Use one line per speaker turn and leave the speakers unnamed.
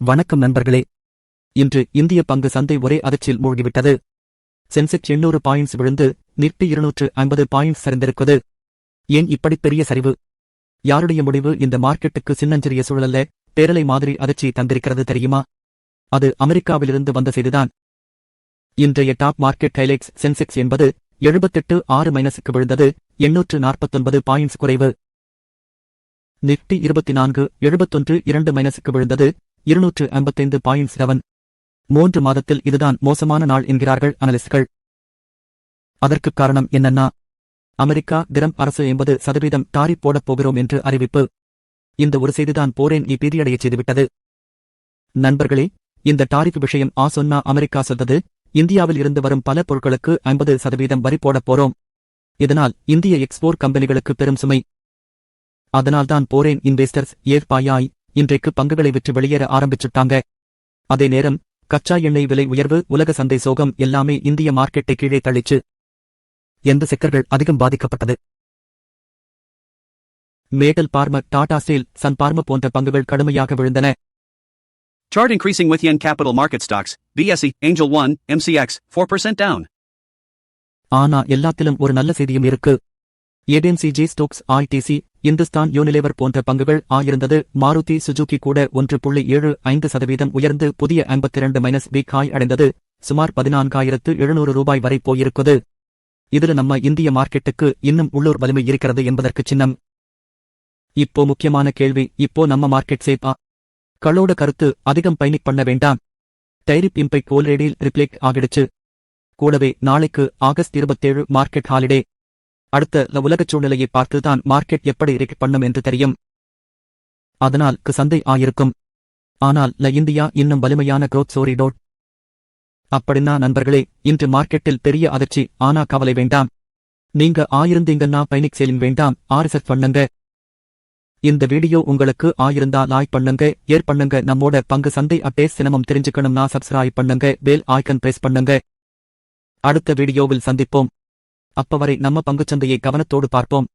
வணக்கம் நண்பர்களே. இன்று இந்திய பங்கு சந்தை ஒரே அதிர்ச்சியில் மூழ்கிவிட்டது. சென்செக்ஸ் எண்ணூறு பாயிண்ட்ஸ் விழுந்து நிப்டி இருநூற்று ஐம்பது பாயிண்ட்ஸ் சரிந்திருக்குது ஏன் இப்படி பெரிய சரிவு? யாருடைய முடிவு இந்த மார்க்கெட்டுக்கு சின்னஞ்சிறிய சூழல்ல பேரலை மாதிரி அதிர்ச்சி தந்திருக்கிறது தெரியுமா? அது அமெரிக்காவிலிருந்து வந்த செய்திதான். இன்றைய டாப் மார்க்கெட் ஹைலைட்ஸ் சென்செக்ஸ் என்பது எழுபத்தெட்டு ஆறு மைனஸுக்கு விழுந்தது எண்ணூற்று நாற்பத்தொன்பது பாயிண்ட்ஸ் குறைவு. நிப்டி இருபத்தி நான்கு எழுபத்தொன்று இரண்டு மைனஸுக்கு விழுந்தது இருநூற்று ஐம்பத்தைந்து பாயிண்ட் செவன். மூன்று மாதத்தில் இதுதான் மோசமான நாள் என்கிறார்கள் அனலிஸ்ட்கள். அதற்குக் காரணம் என்னன்னா அமெரிக்கா திரம் அரசு எண்பது சதவீதம் டாரி போடப் போகிறோம் என்று அறிவிப்பு. இந்த ஒரு செய்திதான் போரேன் இப்பீதியடையச் செய்துவிட்டது. நண்பர்களே இந்த டாரிஃப் விஷயம் ஆ சொன்னா அமெரிக்கா சொல்றது இந்தியாவில் இருந்து வரும் பல பொருட்களுக்கு ஐம்பது சதவீதம் வரி போடப் போறோம். இதனால் இந்திய எக்ஸ்போர்ட் கம்பெனிகளுக்கு பெரும் சுமை. அதனால்தான் போரேன் இன்வெஸ்டர்ஸ் ஏற்பாயாய் இன்றைக்கு பங்குகளை விற்று வெளியேற ஆரம்பிச்சுட்டாங்க. அதே நேரம் கச்சா எண்ணெய் விலை உயர்வு உலக சந்தை சோகம் எல்லாமே இந்திய மார்க்கெட்டை கீழே தள்ளிச்சு. எந்த செக்டர்கள் அதிகம் பாதிக்கப்பட்டது? Metal pharma Tata Steel Sun Pharma போன்ற பங்குகள் கடுமையாக விழுந்தன.
Chart increasing with yen capital market stocks, BSE, Angel 1, MCX, 4% down.
ஆனா எல்லாத்திலும் ஒரு நல்ல செய்தியும் இருக்கு. FMCG stocks ITC Hindustan Unilever போன்ற பங்குகள் ஆயிருந்தது. மாருதி சுஜுகி கூட ஒன்று புள்ளி ஏழு ஐந்து சதவீதம் உயர்ந்து புதிய ஐம்பத்திரண்டு மைனஸ் பி காய் அடைந்தது. சுமார் பதினான்காயிரத்து எழுநூறு ரூபாய் வரை போயிருக்குது. இதுல நம்ம இந்திய மார்க்கெட்டுக்கு இன்னும் உள்ளூர் வலிமை இருக்கிறது என்பதற்கு சின்னம். இப்போ முக்கியமான கேள்வி இப்போ நம்ம மார்க்கெட் சேப்பா? களோட கருத்து அதிகம் பயணிக் பண்ண வேண்டாம். டைரிப் இம்பைக் ஆல்ரெடி ரிப்ளேக் ஆகிடுச்சு. கூடவே நாளைக்கு ஆகஸ்ட் இருபத்தேழு மார்க்கெட் ஹாலிடே. அடுத்த ல உலகச் சூழ்நிலையை பார்த்துதான் மார்க்கெட் எப்படி ரிக் பண்ணும் என்று தெரியும். அதனால் க்கு சந்தை ஆயிருக்கும். ஆனால் ல இந்தியா இன்னும் வலிமையான குரோத் ஸ்டோரி டோட் அப்படின்னா நண்பர்களே இன்று மார்க்கெட்டில் பெரிய அதிர்ச்சி ஆனா கவலை வேண்டாம். நீங்க ஆயிருந்தீங்கன்னா பைனிக் சேலிங் வேண்டாம் ஆர்எஸ்எஸ் பண்ணுங்க. இந்த வீடியோ உங்களுக்கு ஆயிருந்தா லாய் பண்ணுங்க ஏர் பண்ணுங்க நம்மோட பங்கு சந்தை அப்டேட்ஸ் சினமம் தெரிஞ்சுக்கணும்னா சப்ஸ்கிரைப் பண்ணுங்க பெல் ஐக்கன் பிரஸ் பண்ணுங்க. அடுத்த வீடியோவில் சந்திப்போம். அப்பவரை நம்ம பங்குச்சந்தையை கவனத்தோடு பார்ப்போம்.